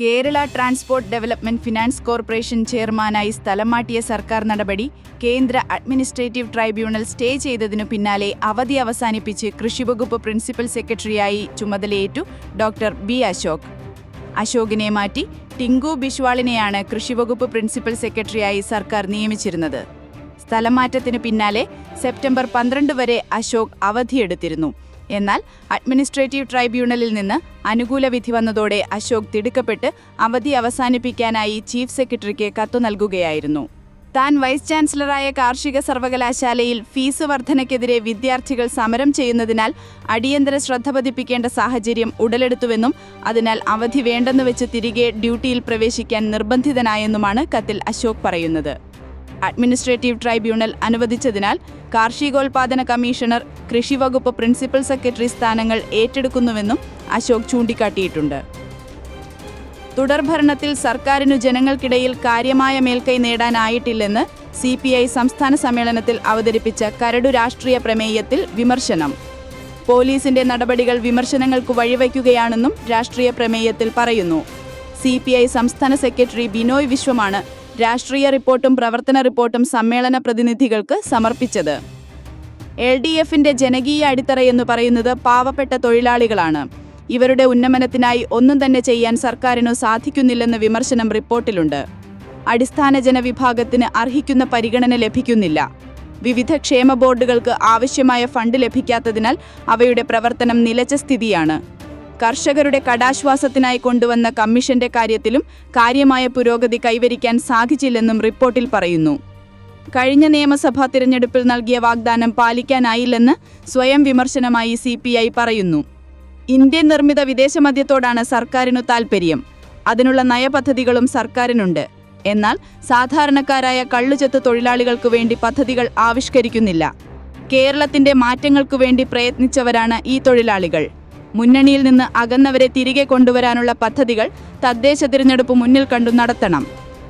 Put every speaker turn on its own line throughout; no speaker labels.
Kerala transport development finance corporation ചെയർമാനായി സ്ഥലം മാറ്റിയ സർക്കാർ നടപടി കേന്ദ്ര അഡ്മിനിസ്ട്രേറ്റീവ് ട്രൈബ്യൂണൽ സ്റ്റേ ചെയ്തതിനു പിന്നാലെ അവധി അവസാനിപ്പിച്ച് കൃഷിവകുപ്പ് പ്രിൻസിപ്പൽ സെക്രട്ടറിയായി ചുമതലയേറ്റു ഡോക്ടർ ബി അശോക്. അശോകിനെ മാറ്റി ടിങ്കു ബിശ്വാളിനെയാണ് കൃഷിവകുപ്പ് പ്രിൻസിപ്പൽ സെക്രട്ടറിയായി സർക്കാർ നിയമിച്ചിരുന്നത്. സ്ഥലം മാറ്റത്തിന് പിന്നാലെ സെപ്റ്റംബർ പന്ത്രണ്ട് വരെ അശോക് അവധിയെടുത്തിരുന്നു. എന്നാൽ അഡ്മിനിസ്ട്രേറ്റീവ് ട്രൈബ്യൂണലിൽ നിന്ന് അനുകൂല വിധി വന്നതോടെ അശോക് തിടുക്കപ്പെട്ട് അവധി അവസാനിപ്പിക്കാനായി ചീഫ് സെക്രട്ടറിക്ക് കത്തു നൽകുകയായിരുന്നു. താൻ വൈസ് ചാൻസലറായ കാർഷിക സർവകലാശാലയിൽ ഫീസ് വർധനയ്ക്കെതിരെ വിദ്യാർത്ഥികൾ സമരം ചെയ്യുന്നതിനാൽ അടിയന്തര ശ്രദ്ധ പതിപ്പിക്കേണ്ട സാഹചര്യം ഉടലെടുത്തുവെന്നും അതിനാൽ അവധി വേണ്ടെന്ന് വെച്ച് തിരികെ ഡ്യൂട്ടിയിൽ പ്രവേശിക്കാൻ നിർബന്ധിതനായെന്നുമാണ് കത്തിൽ അശോക് പറയുന്നത്. അഡ്മിനിസ്ട്രേറ്റീവ് ട്രൈബ്യൂണൽ അനുവദിച്ചതിനാൽ കാർഷികോൽപാദന കമ്മീഷണർ കൃഷിവകുപ്പ് പ്രിൻസിപ്പൽ സെക്രട്ടറി സ്ഥാനങ്ങൾ ഏറ്റെടുക്കുന്നുവെന്നും അശോക് ചൂണ്ടിക്കാട്ടിയിട്ടുണ്ട്. തുടർഭരണത്തിൽ സർക്കാരിനു ജനങ്ങൾക്കിടയിൽ കാര്യമായ മേൽക്കൈ നേടാനായിട്ടില്ലെന്ന് സി പി ഐ സംസ്ഥാന സമ്മേളനത്തിൽ അവതരിപ്പിച്ച കരടു രാഷ്ട്രീയ പ്രമേയത്തിൽ വിമർശനം. പോലീസിന്റെ നടപടികൾ വിമർശനങ്ങൾക്ക് വഴിവയ്ക്കുകയാണെന്നും രാഷ്ട്രീയ പ്രമേയത്തിൽ പറയുന്നു. സി സംസ്ഥാന സെക്രട്ടറി ബിനോയ് വിശ്വമാണ് രാഷ്ട്രീയ റിപ്പോർട്ടും പ്രവർത്തന റിപ്പോർട്ടും സമ്മേളന പ്രതിനിധികൾക്ക് സമർപ്പിച്ചത്. എൽ ഡി എഫിന്റെ ജനകീയ അടിത്തറ എന്ന് പറയുന്നത് പാവപ്പെട്ട തൊഴിലാളികളാണ്. ഇവരുടെ ഉന്നമനത്തിനായി ഒന്നും തന്നെ ചെയ്യാൻ സർക്കാരിനു സാധിക്കുന്നില്ലെന്ന വിമർശനം റിപ്പോർട്ടിലുണ്ട്. അടിസ്ഥാന ജനവിഭാഗത്തിന് അർഹിക്കുന്ന പരിഗണന ലഭിക്കുന്നില്ല. വിവിധ ക്ഷേമ ബോർഡുകൾക്ക് ആവശ്യമായ ഫണ്ട് ലഭിക്കാത്തതിനാൽ അവയുടെ പ്രവർത്തനം നിലച്ച സ്ഥിതിയാണ്. കർഷകരുടെ കടാശ്വാസത്തിനായി കൊണ്ടുവന്ന കമ്മീഷന്റെ കാര്യത്തിലും കാര്യമായ പുരോഗതി കൈവരിക്കാൻ സാധിച്ചില്ലെന്നും റിപ്പോർട്ടിൽ പറയുന്നു. കഴിഞ്ഞ നിയമസഭാ തിരഞ്ഞെടുപ്പിൽ നൽകിയ വാഗ്ദാനം പാലിക്കാനായില്ലെന്ന് സ്വയം വിമർശനമായി സി പറയുന്നു. ഇന്ത്യൻ നിർമ്മിത വിദേശമദ്യത്തോടാണ് സർക്കാരിനു താൽപ്പര്യം അതിനുള്ള നയപദ്ധതികളും സർക്കാരിനുണ്ട്. എന്നാൽ സാധാരണക്കാരായ കള്ളുചെത്ത് തൊഴിലാളികൾക്കു വേണ്ടി പദ്ധതികൾ ആവിഷ്കരിക്കുന്നില്ല. കേരളത്തിന്റെ മാറ്റങ്ങൾക്കു വേണ്ടി പ്രയത്നിച്ചവരാണ് ഈ തൊഴിലാളികൾ. മുന്നണിയിൽ നിന്ന് അകന്നവരെ തിരികെ കൊണ്ടുവരാനുള്ള പദ്ധതികൾ തദ്ദേശ തിരഞ്ഞെടുപ്പ് മുന്നിൽ കണ്ടു നടത്തണം.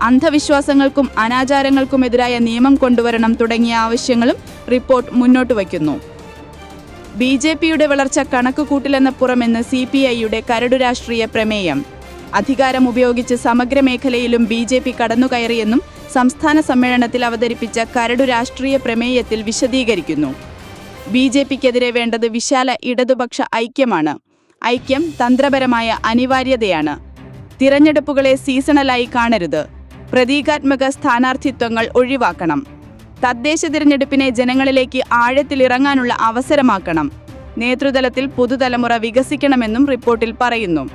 അന്ധവിശ്വാസങ്ങൾക്കും അനാചാരങ്ങൾക്കുമെതിരായ നിയമം കൊണ്ടുവരണം തുടങ്ങിയ ആവശ്യങ്ങളും റിപ്പോർട്ട് മുന്നോട്ട് വയ്ക്കുന്നു. ബി ജെ പിയുടെ വളർച്ച കണക്കുകൂട്ടിലെന്ന പുറമെന്ന് സി പി ഐയുടെ കരടു രാഷ്ട്രീയ പ്രമേയം. അധികാരം ഉപയോഗിച്ച് സമഗ്ര മേഖലയിലും ബി ജെ പി കടന്നുകയറിയെന്നും സംസ്ഥാന സമ്മേളനത്തിൽ അവതരിപ്പിച്ച കരടു രാഷ്ട്രീയ പ്രമേയത്തിൽ വിശദീകരിക്കുന്നു. ബി ജെ പിക്കെതിരെ വേണ്ടത് വിശാല ഇടതുപക്ഷ ഐക്യമാണ്. ഐക്യം തന്ത്രപരമായ അനിവാര്യതയാണ്. തിരഞ്ഞെടുപ്പുകളെ സീസണലായി കാണരുത്. പ്രതീകാത്മക സ്ഥാനാർത്ഥിത്വങ്ങൾ ഒഴിവാക്കണം. തദ്ദേശ തിരഞ്ഞെടുപ്പിനെ ജനങ്ങളിലേക്ക് ആഴത്തിലിറങ്ങാനുള്ള അവസരമാക്കണം. നേതൃതലത്തിൽ പുതുതലമുറ വികസിക്കണമെന്നും റിപ്പോർട്ടിൽ പറയുന്നു.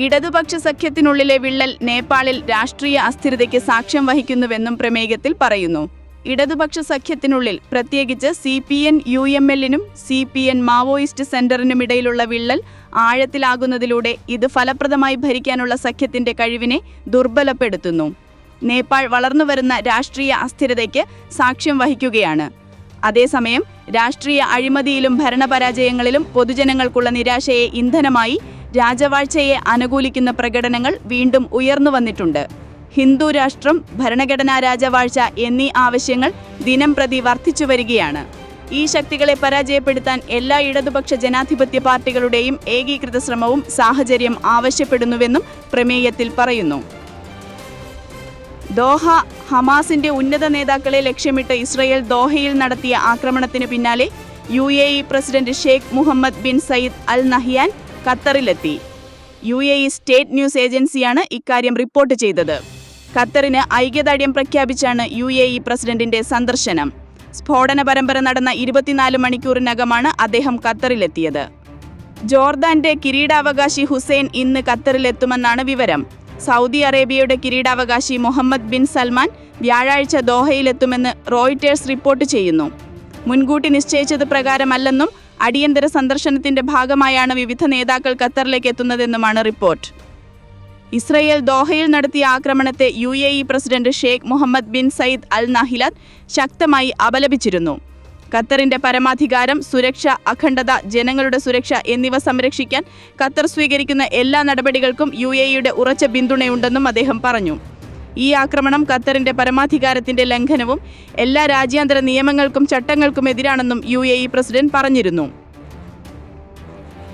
ഇടതുപക്ഷ സഖ്യത്തിനുള്ളിലെ വിള്ളൽ നേപ്പാളിൽ രാഷ്ട്രീയ അസ്ഥിരതയ്ക്ക് സാക്ഷ്യം വഹിക്കുന്നുവെന്നും പ്രമേയത്തിൽ പറയുന്നു. ഇടതുപക്ഷ സഖ്യത്തിനുള്ളിൽ പ്രത്യേകിച്ച് C P N U M എല്ലിനും C P N Maoist സെന്ററിനുമിടയിലുള്ള വിള്ളൽ ആഴത്തിലാകുന്നതിലൂടെ ഇത് ഫലപ്രദമായി ഭരിക്കാനുള്ള സഖ്യത്തിന്റെ കഴിവിനെ ദുർബലപ്പെടുത്തുന്നു. നേപ്പാൾ വളർന്നുവരുന്ന രാഷ്ട്രീയ അസ്ഥിരതയ്ക്ക് സാക്ഷ്യം വഹിക്കുകയാണ്. അതേസമയം രാഷ്ട്രീയ അഴിമതിയിലും ഭരണപരാജയങ്ങളിലും പൊതുജനങ്ങൾക്കുള്ള നിരാശയെ ഇന്ധനമായി രാജവാഴ്ചയെ അനുകൂലിക്കുന്ന പ്രകടനങ്ങൾ വീണ്ടും ഉയർന്നു വന്നിട്ടുണ്ട് ഹിന്ദു രാഷ്ട്രം ഭരണഘടനാ രാജവാഴ്ച എന്നീ ആവശ്യങ്ങൾ ദിനം പ്രതി വർദ്ധിച്ചു വരികയാണ്. ഈ ശക്തികളെ പരാജയപ്പെടുത്താൻ എല്ലാ ഇടതുപക്ഷ ജനാധിപത്യ പാർട്ടികളുടെയും ഏകീകൃത ശ്രമവും സാഹചര്യം ആവശ്യപ്പെടുന്നുവെന്നും പ്രമേയത്തിൽ പറയുന്നു. ദോഹ ഹമാസിന്റെ ഉന്നത നേതാക്കളെ ലക്ഷ്യമിട്ട് ഇസ്രയേൽ ദോഹയിൽ നടത്തിയ ആക്രമണത്തിന് പിന്നാലെ U A E president Sheikh Mohammed bin Zayed Al Nahyan ഖത്തറിലെത്തി. U A E state news ഏജൻസിയാണ് ഇക്കാര്യം റിപ്പോർട്ട് ചെയ്തത്. ഖത്തറിന് ഐക്യദാർഢ്യം പ്രഖ്യാപിച്ചാണ് യു എ ഇ പ്രസിഡന്റിന്റെ സന്ദർശനം. സ്ഫോടന പരമ്പര നടന്ന ഇരുപത്തിനാല് മണിക്കൂറിനകമാണ് അദ്ദേഹം ഖത്തറിലെത്തിയത്. ജോർദാന്റെ കിരീടാവകാശി ഹുസൈൻ ഇന്ന് ഖത്തറിലെത്തുമെന്നാണ് വിവരം. സൗദി അറേബ്യയുടെ കിരീടാവകാശി മുഹമ്മദ് ബിൻ സൽമാൻ വ്യാഴാഴ്ച ദോഹയിലെത്തുമെന്ന് റോയിറ്റേഴ്സ് റിപ്പോർട്ട് ചെയ്യുന്നു. മുൻകൂട്ടി നിശ്ചയിച്ചത് പ്രകാരമല്ലെന്നും അടിയന്തര സന്ദർശനത്തിന്റെ ഭാഗമായാണ് വിവിധ നേതാക്കൾ ഖത്തറിലേക്ക് എത്തുന്നതെന്നുമാണ് റിപ്പോർട്ട്. ഇസ്രയേൽ ദോഹയിൽ നടത്തിയ ആക്രമണത്തെ U A E president Sheikh Mohammed bin Zayed Al നഹിലത്ത് ശക്തമായി അപലപിച്ചിരുന്നു. ഖത്തറിന്റെ പരമാധികാരം സുരക്ഷ അഖണ്ഡത ജനങ്ങളുടെ സുരക്ഷ എന്നിവ സംരക്ഷിക്കാൻ ഖത്തർ സ്വീകരിക്കുന്ന എല്ലാ നടപടികൾക്കും യു എ ഇയുടെ ഉറച്ച പിന്തുണയുണ്ടെന്നും അദ്ദേഹം പറഞ്ഞു. ഈ ആക്രമണം ഖത്തറിന്റെ പരമാധികാരത്തിന്റെ ലംഘനവും എല്ലാ രാജ്യാന്തര നിയമങ്ങൾക്കും ചട്ടങ്ങൾക്കും എതിരാണെന്നും യു പ്രസിഡന്റ് പറഞ്ഞിരുന്നു.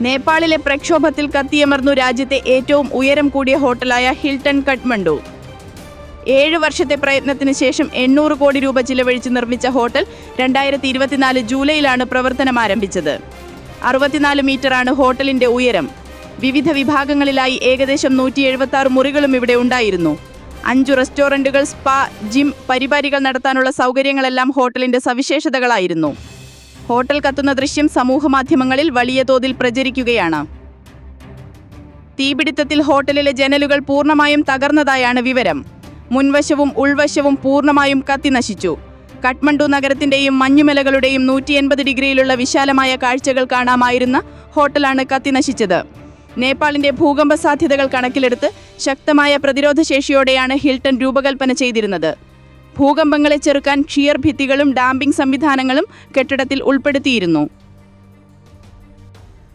നേപ്പാളിലെ പ്രക്ഷോഭത്തിൽ കത്തിയമർന്നു രാജ്യത്തെ ഏറ്റവും ഉയരം കൂടിയ ഹോട്ടലായ ഹിൽട്ടൺ കഠ്മണ്ഡു. ഏഴ് വർഷത്തെ പ്രയത്നത്തിന് ശേഷം എണ്ണൂറ് കോടി രൂപ ചിലവഴിച്ച് നിർമ്മിച്ച ഹോട്ടൽ രണ്ടായിരത്തി ഇരുപത്തിനാല് ജൂലൈയിലാണ് പ്രവർത്തനം ആരംഭിച്ചത്. അറുപത്തിനാല് മീറ്ററാണ് ഹോട്ടലിന്റെ ഉയരം. വിവിധ വിഭാഗങ്ങളിലായി ഏകദേശം നൂറ്റി എഴുപത്തി ആറ് മുറികളും ഇവിടെ ഉണ്ടായിരുന്നു. അഞ്ചു റെസ്റ്റോറന്റുകൾ സ്പാ ജിം പരിപാടികൾ നടത്താനുള്ള സൗകര്യങ്ങളെല്ലാം ഹോട്ടലിന്റെ സവിശേഷതകളായിരുന്നു. ഹോട്ടൽ കത്തുന്ന ദൃശ്യം സമൂഹമാധ്യമങ്ങളിൽ വലിയ തോതിൽ പ്രചരിക്കുകയാണ്. തീപിടുത്തത്തിൽ ഹോട്ടലിലെ ജനലുകൾ പൂർണമായും തകർന്നതായാണ് വിവരം. മുൻവശവും ഉൾവശവും പൂർണമായും കത്തിനശിച്ചു കഠ്മണ്ഡു നഗരത്തിന്റെയും മഞ്ഞുമലകളുടെയും നൂറ്റി എൺപത് ഡിഗ്രിയിലുള്ള വിശാലമായ കാഴ്ചകൾ കാണാമായിരുന്ന ഹോട്ടലാണ് കത്തിനശിച്ചത് നേപ്പാളിന്റെ ഭൂകമ്പ സാധ്യതകൾ കണക്കിലെടുത്ത് ശക്തമായ പ്രതിരോധ ശേഷിയോടെയാണ് ഹിൽട്ടൺ രൂപകൽപ്പന ചെയ്തിരുന്നത്. ഭൂകമ്പങ്ങളെ ചെറുക്കാൻ ഷിയർ ഭിത്തികളും ഡാമ്പിംഗ് സംവിധാനങ്ങളും കെട്ടിടത്തിൽ ഉൾപ്പെടുത്തിയിരുന്നു.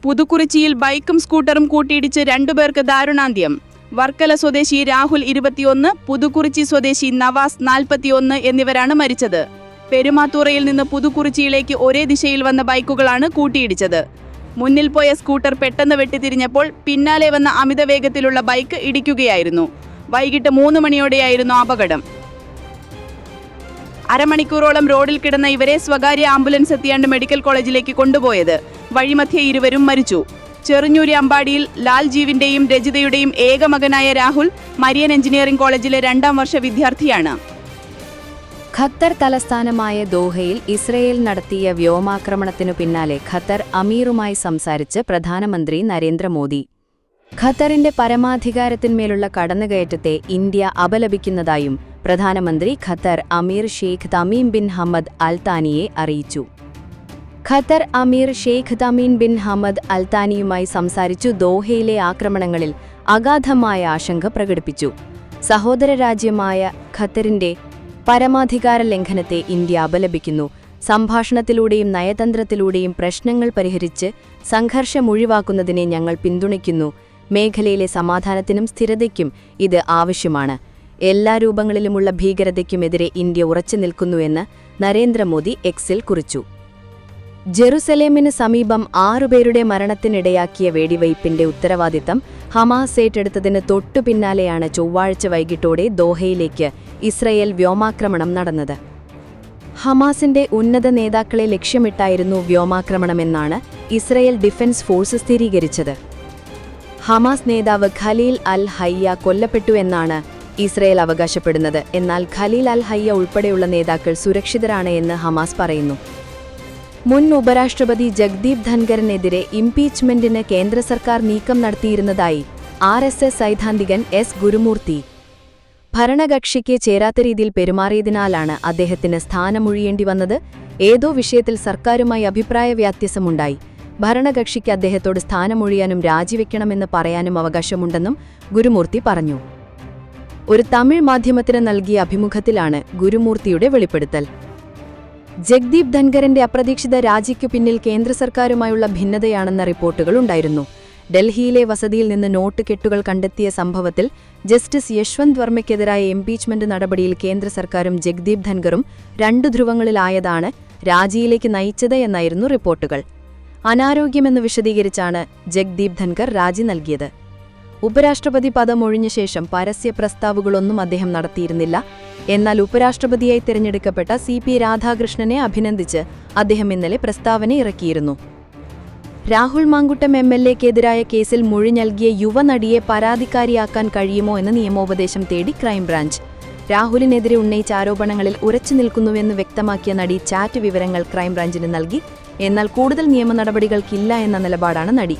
പുതുക്കുറിച്ചിയിൽ ബൈക്കും സ്കൂട്ടറും കൂട്ടിയിടിച്ച് രണ്ടുപേർക്ക് ദാരുണാന്ത്യം. വർക്കല സ്വദേശി രാഹുൽ ഇരുപത്തിയൊന്ന് പുതുക്കുറിച്ചി സ്വദേശി നവാസ് നാൽപ്പത്തിയൊന്ന് എന്നിവരാണ് മരിച്ചത്. പെരുമാത്തൂറയിൽ നിന്ന് പുതുക്കുറിച്ചിയിലേക്ക് ഒരേ ദിശയിൽ വന്ന ബൈക്കുകളാണ് കൂട്ടിയിടിച്ചത്. മുന്നിൽ പോയ സ്കൂട്ടർ പെട്ടെന്ന് വെട്ടിത്തിരിഞ്ഞപ്പോൾ പിന്നാലെ വന്ന അമിത വേഗത്തിലുള്ള ബൈക്ക് ഇടിക്കുകയായിരുന്നു. വൈകിട്ട് മൂന്ന് മണിയോടെയായിരുന്നു അപകടം. അരമണിക്കൂറോളം റോഡിൽ കിടന്ന ഇവരെ സ്വകാര്യ ആംബുലൻസ് എത്തിയാണ്ട് മെഡിക്കൽ കോളേജിലേക്ക് കൊണ്ടുപോയത്. വഴിമധ്യേ ഇരുവരും മരിച്ചു. ചെറുഞ്ഞൂരി അമ്പാടിയിൽ ലാൽ ജീവിന്റെയും രജിതയുടെയും ഏക മകനായ രാഹുൽ മരിയൻ എഞ്ചിനീയറിംഗ് കോളേജിലെ രണ്ടാം വർഷ വിദ്യാർത്ഥിയാണ്.
ഖത്തർ തലസ്ഥാനമായ ദോഹയിൽ ഇസ്രയേൽ നടത്തിയ വ്യോമാക്രമണത്തിനു പിന്നാലെ ഖത്തർ അമീറുമായി സംസാരിച്ച് പ്രധാനമന്ത്രി നരേന്ദ്രമോദി. ഖത്തറിന്റെ പരമാധികാരത്തിന്മേലുള്ള കടന്നുകയറ്റത്തെ ഇന്ത്യ അപലപിക്കുന്നതായും പ്രധാനമന്ത്രി Qatar emir Sheikh Tamim bin Hamad Al താനിയെ അറിയിച്ചു. Qatar emir Sheikh Tamim bin Hamad അൽത്താനിയുമായി സംസാരിച്ചു ദോഹയിലെ ആക്രമണങ്ങളിൽ അഗാധമായ ആശങ്ക പ്രകടിപ്പിച്ചു. സഹോദര രാജ്യമായ ഖത്തറിന്റെ പരമാധികാര ലംഘനത്തെ ഇന്ത്യ അപലപിക്കുന്നു. സംഭാഷണത്തിലൂടെയും നയതന്ത്രത്തിലൂടെയും പ്രശ്നങ്ങൾ പരിഹരിച്ച് സംഘർഷമൊഴിവാക്കുന്നതിനെ ഞങ്ങൾ പിന്തുണയ്ക്കുന്നു. മേഖലയിലെ സമാധാനത്തിനും സ്ഥിരതയ്ക്കും ഇത് ആവശ്യമാണ്. എല്ലാ രൂപങ്ങളിലുമുള്ള ഭീകരതയ്ക്കുമെതിരെ ഇന്ത്യ ഉറച്ചു നിൽക്കുന്നുവെന്ന് നരേന്ദ്രമോദി എക്സിൽ കുറിച്ചു. ജെറുസലേമിന് സമീപം ആറുപേരുടെ മരണത്തിനിടയാക്കിയ വെടിവയ്പിന്റെ ഉത്തരവാദിത്തം ഹമാസ് ഏറ്റെടുത്തതിന് തൊട്ടുപിന്നാലെയാണ് ചൊവ്വാഴ്ച വൈകിട്ടോടെ ദോഹയിലേക്ക് ഇസ്രയേൽ വ്യോമാക്രമണം നടന്നത്. ഹമാസിന്റെ ഉന്നത നേതാക്കളെ ലക്ഷ്യമിട്ടായിരുന്നു വ്യോമാക്രമണമെന്നാണ് ഇസ്രയേൽ ഡിഫൻസ് ഫോഴ്സ് സ്ഥിരീകരിച്ചത്. ഹമാസ് നേതാവ് ഖലീൽ അൽ ഹയ്യ കൊല്ലപ്പെട്ടു എന്നാണ് ഇസ്രയേൽ അവകാശപ്പെടുന്നത്. എന്നാൽ ഖലീൽ അൽ ഹയ്യ ഉൾപ്പെടെയുള്ള നേതാക്കൾ സുരക്ഷിതരാണ് എന്ന് ഹമാസ് പറയുന്നു. മുൻ ഉപരാഷ്ട്രപതി ജഗ്ദീപ് ധൻഖറിനെതിരെ ഇംപീച്ച്മെന്റിന് കേന്ദ്ര സർക്കാർ നീക്കം നടത്തിയിരുന്നതായി ആർ എസ് എസ് സൈദ്ധാന്തികൻ എസ് ഗുരുമൂർത്തി. ഭരണകക്ഷിക്ക് ചേരാത്ത രീതിയിൽ പെരുമാറിയതിനാലാണ് അദ്ദേഹത്തിന് സ്ഥാനമൊഴിയേണ്ടി വന്നത് ഏതോ വിഷയത്തിൽ സർക്കാരുമായി അഭിപ്രായ വ്യത്യാസമുണ്ടായി ഭരണകക്ഷിക്ക് അദ്ദേഹത്തോട് സ്ഥാനമൊഴിയാനും രാജിവെക്കണമെന്ന് പറയാനും അവകാശമുണ്ടെന്നും ഗുരുമൂർത്തി പറഞ്ഞു. ഒരു തമിഴ് മാധ്യമത്തിന് നൽകിയ അഭിമുഖത്തിലാണ് ഗുരുമൂർത്തിയുടെ വെളിപ്പെടുത്തൽ. ജഗ്ദീപ് ധൻഖറിന്റെ അപ്രതീക്ഷിത രാജിക്കു പിന്നിൽ കേന്ദ്ര സർക്കാരുമായുള്ള ഭിന്നതയാണെന്ന റിപ്പോർട്ടുകൾ ഉണ്ടായിരുന്നു. ഡൽഹിയിലെ വസതിയിൽ നിന്ന് നോട്ട് കെട്ടുകൾ കണ്ടെത്തിയ സംഭവത്തിൽ ജസ്റ്റിസ് യശ്വന്ത് വർമ്മയ്ക്കെതിരായ എംപീച്ച്മെന്റ് നടപടിയിൽ കേന്ദ്ര സർക്കാരും ജഗ്ദീപ് ധൻഖറും രണ്ടു ധ്രുവങ്ങളിലായതാണ് രാജിയിലേക്ക് നയിച്ചത് എന്നായിരുന്നു റിപ്പോർട്ടുകൾ. അനാരോഗ്യമെന്ന് വിശദീകരിച്ചാണ് ജഗ്ദീപ് ധൻകർ രാജി നൽകിയത്. ഉപരാഷ്ട്രപതി പദം ഒഴിഞ്ഞ ശേഷം പരസ്യ പ്രസ്താവുകളൊന്നും അദ്ദേഹം നടത്തിയിരുന്നില്ല. എന്നാൽ ഉപരാഷ്ട്രപതിയായി തിരഞ്ഞെടുക്കപ്പെട്ട സി പി രാധാകൃഷ്ണനെ അഭിനന്ദിച്ച് അദ്ദേഹം ഇന്നലെ പ്രസ്താവന ഇറക്കിയിരുന്നു. രാഹുൽ മാങ്കുട്ടം എം എൽ എക്കെതിരായ കേസിൽ മൊഴി നൽകിയ യുവനടിയെ പരാതിക്കാരിയാക്കാൻ കഴിയുമോ എന്ന് നിയമോപദേശം തേടി ക്രൈംബ്രാഞ്ച്. രാഹുലിനെതിരെ ഉന്നയിച്ച ആരോപണങ്ങളിൽ ഉറച്ചു നിൽക്കുന്നുവെന്ന് വ്യക്തമാക്കിയ നടി ചാറ്റ് വിവരങ്ങൾ ക്രൈംബ്രാഞ്ചിന് നൽകി. എന്നാൽ കൂടുതൽ നിയമ നടപടികൾക്കില്ല എന്ന നിലപാടാണ് നടി.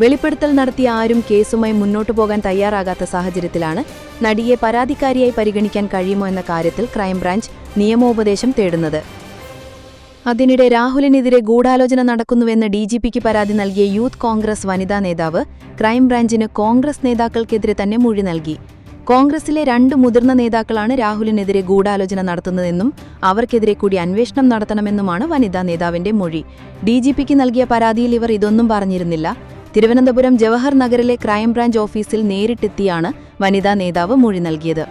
വെളിപ്പെടുത്തൽ നടത്തിയ ആരും കേസുമായി മുന്നോട്ടു പോകാൻ തയ്യാറാകാത്ത സാഹചര്യത്തിലാണ് നടിയെ പരാതിക്കാരിയായി പരിഗണിക്കാൻ കഴിയുമോ എന്ന കാര്യത്തിൽ ക്രൈംബ്രാഞ്ച് നിയമോപദേശം തേടുന്നത്. അതിനിടെ രാഹുലിനെതിരെ ഗൂഢാലോചന നടക്കുന്നുവെന്ന് ഡി ജി പിക്ക് പരാതി നൽകിയ യൂത്ത് കോൺഗ്രസ് വനിതാ നേതാവ് ക്രൈംബ്രാഞ്ചിന് കോൺഗ്രസ് നേതാക്കൾക്കെതിരെ തന്നെ മൊഴി നൽകി. കോൺഗ്രസിലെ രണ്ട് മുതിർന്ന നേതാക്കളാണ് രാഹുലിനെതിരെ ഗൂഢാലോചന നടത്തുന്നതെന്നും അവർക്കെതിരെ കൂടി അന്വേഷണം നടത്തണമെന്നുമാണ് വനിതാ നേതാവിന്റെ മൊഴി. ഡി ജി പിക്ക് നൽകിയ പരാതിയിൽ ഇവർ ഇതൊന്നും പറഞ്ഞിരുന്നില്ല. തിരുവനന്തപുരം ജവഹർ നഗറിലെ ക്രൈംബ്രാഞ്ച് ഓഫീസിൽ നേരിട്ടെത്തിയാണ് വനിതാ നേതാവ് മൊഴി നൽകിയത്.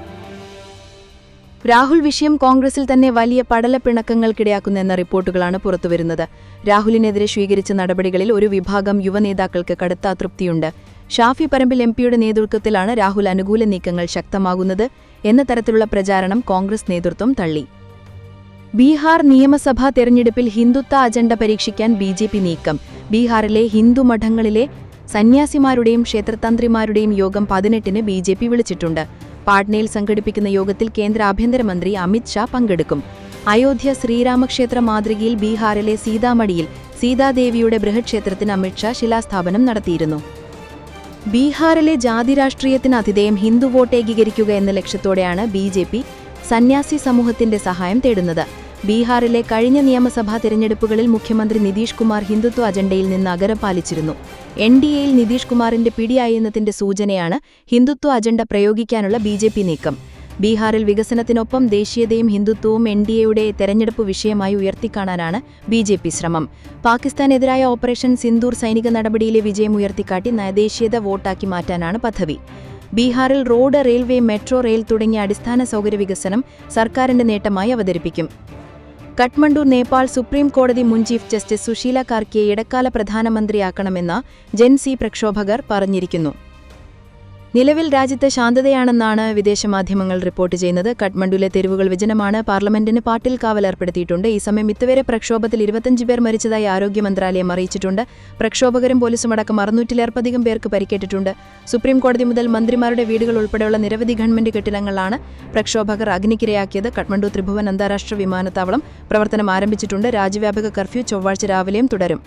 രാഹുൽ വിഷയം കോൺഗ്രസിൽ തന്നെ വലിയ പടലപ്പിണക്കങ്ങൾക്കിടയാക്കുന്നെന്ന റിപ്പോർട്ടുകളാണ് പുറത്തുവരുന്നത്. രാഹുലിനെതിരെ സ്വീകരിച്ച നടപടികളിൽ ഒരു വിഭാഗം യുവനേതാക്കൾക്ക് കടുത്ത അതൃപ്തിയുണ്ട്. ഷാഫി പറമ്പിൽ എംപിയുടെ നേതൃത്വത്തിലാണ് രാഹുൽ അനുകൂല നീക്കങ്ങൾ ശക്തമാകുന്നത് എന്ന തരത്തിലുള്ള പ്രചാരണം കോൺഗ്രസ് നേതൃത്വം തള്ളി. ബീഹാർ നിയമസഭാ തെരഞ്ഞെടുപ്പിൽ ഹിന്ദുത്വ അജണ്ട പരീക്ഷിക്കാൻ ബി ജെ പി നീക്കം. ബീഹാറിലെ ഹിന്ദു മഠങ്ങളിലെ സന്യാസിമാരുടെയും ക്ഷേത്രതന്ത്രിമാരുടെയും യോഗം പതിനെട്ടിന് ബി ജെ പി വിളിച്ചിട്ടുണ്ട്. പാട്നയിൽ സംഘടിപ്പിക്കുന്ന യോഗത്തിൽ കേന്ദ്ര ആഭ്യന്തരമന്ത്രി അമിത് ഷാ പങ്കെടുക്കും. അയോധ്യ ശ്രീരാമക്ഷേത്ര മാതൃകയിൽ ബീഹാറിലെ സീതാമടിയിൽ സീതാദേവിയുടെ ബൃഹക്ഷേത്രത്തിന് അമിത് ഷാ ശിലാസ്ഥാപനം നടത്തിയിരുന്നു. ബീഹാറിലെ ജാതി രാഷ്ട്രീയത്തിന് അതിഥേയം ഹിന്ദു വോട്ട് ഏകീകരിക്കുക എന്ന ലക്ഷ്യത്തോടെയാണ് ബി ജെ പി സന്യാസി സമൂഹത്തിന്റെ സഹായം തേടുന്നത്. ബീഹാറിലെ കഴിഞ്ഞ നിയമസഭാ തിരഞ്ഞെടുപ്പുകളിൽ മുഖ്യമന്ത്രി നിതീഷ് കുമാർ ഹിന്ദുത്വ അജണ്ടയിൽ നിന്ന് അകരം പാലിച്ചിരുന്നു. എൻ ഡി എയിൽ നിതീഷ് കുമാറിന്റെ പിടിയായെന്നതിന്റെ സൂചനയാണ് ഹിന്ദുത്വ അജണ്ട പ്രയോഗിക്കാനുള്ള ബി നീക്കം. ബീഹാറിൽ വികസനത്തിനൊപ്പം ദേശീയതയും ഹിന്ദുത്വവും എൻ ഡി എയുടെ തെരഞ്ഞെടുപ്പ് വിഷയമായി ഉയർത്തിക്കാണാനാണ് ബി ജെ പി ശ്രമം. പാകിസ്ഥാനെതിരായ ഓപ്പറേഷൻ സിന്ദൂർ സൈനിക നടപടിയിലെ വിജയം ഉയർത്തിക്കാട്ടി നയദേശീയത വോട്ടാക്കി മാറ്റാനാണ് പദ്ധതി. ബീഹാറിൽ റോഡ് റെയിൽവേ മെട്രോ റെയിൽ തുടങ്ങിയ അടിസ്ഥാന സൗകര്യ വികസനം സർക്കാരിന്റെ നേട്ടമായി അവതരിപ്പിക്കും. കഠ്മണ്ഡു നേപ്പാൾ സുപ്രീം കോടതി മുൻ ചീഫ് ജസ്റ്റിസ് സുശീല കാർക്കിയെ ഇടക്കാല പ്രധാനമന്ത്രിയാക്കണമെന്ന ജെൻസി പ്രക്ഷോഭകർ പറഞ്ഞിരിക്കുന്നു. നിലവിൽ രാജ്യത്ത് ശാന്തതയാണെന്നാണ് വിദേശ മാധ്യമങ്ങൾ റിപ്പോർട്ട് ചെയ്യുന്നത്. കഠ്മണ്ഡുവിലെ തെരുവുകൾ വിജനമാണ് പാർലമെന്റിന് പാട്ടിൽ കാവൽ ഏർപ്പെടുത്തിയിട്ടുണ്ട്. ഈ സമയം ഇതുവരെ പ്രക്ഷോഭത്തിൽ ഇരുപത്തഞ്ച് പേർ മരിച്ചതായി ആരോഗ്യ മന്ത്രാലയം അറിയിച്ചിട്ടുണ്ട്. പ്രക്ഷോഭകരും പോലീസും അടക്കം അറുന്നൂറ്റിലേറധികം പേർക്ക് പരിക്കേറ്റിട്ടുണ്ട്. സുപ്രീംകോടതി മുതൽ മന്ത്രിമാരുടെ വീടുകൾ ഉൾപ്പെടെയുള്ള നിരവധി ഗവൺമെന്റ് കെട്ടിടങ്ങളാണ് പ്രക്ഷോഭകർ അഗ്നിക്കിരയാക്കിയത്. കഠ്മണ്ഡു ത്രിഭുവൻ അന്താരാഷ്ട്ര വിമാനത്താവളം പ്രവർത്തനം ആരംഭിച്ചിട്ടുണ്ട്. രാജ്യവ്യാപക കർഫ്യൂ ചൊവ്വാഴ്ച രാവിലെയും തുടരും.